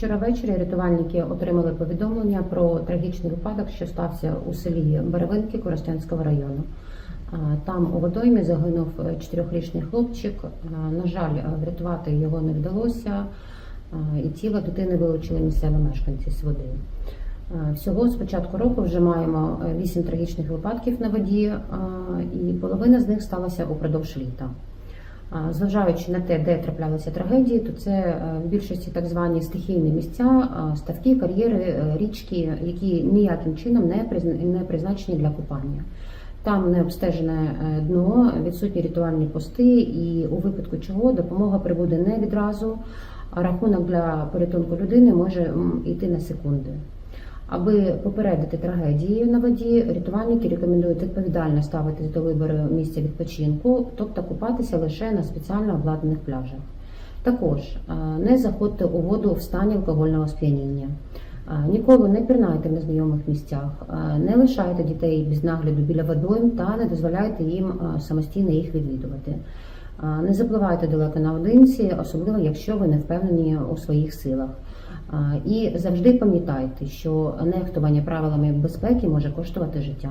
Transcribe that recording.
Вчора ввечері рятувальники отримали повідомлення про трагічний випадок, що стався у селі Беревинки Коростенського району. Там у водоймі загинув чотирьохрічний хлопчик. На жаль, врятувати його не вдалося, і тіло дитини вилучили місцеві мешканці з води. Всього з початку року вже маємо вісім трагічних випадків на воді, і половина з них сталася упродовж літа. Зважаючи на те, де траплялися трагедії, то це е, в більшості так звані стихійні місця, ставки, кар'єри, е, річки, які ніяким чином не призначені для купання. Там не обстежене е, дно, відсутні рятувальні пости, і у випадку чого допомога прибуде не відразу, а рахунок для порятунку людини може йти на секунди. Аби попередити трагедії на воді, рятувальники рекомендують відповідально ставитись до вибору місця відпочинку, тобто купатися лише на спеціально обладнаних пляжах. Також е, не заходьте у воду в стані алкогольного сп'яніння. Е, Ніколи не пірнайте в незнайомих місцях, е, не лишайте дітей без нагляду біля водойм та не дозволяйте їм самостійно їх відвідувати. Не запливайте далеко наодинці, особливо якщо ви не впевнені у своїх силах. І завжди пам'ятайте, що нехтування правилами безпеки може коштувати життя.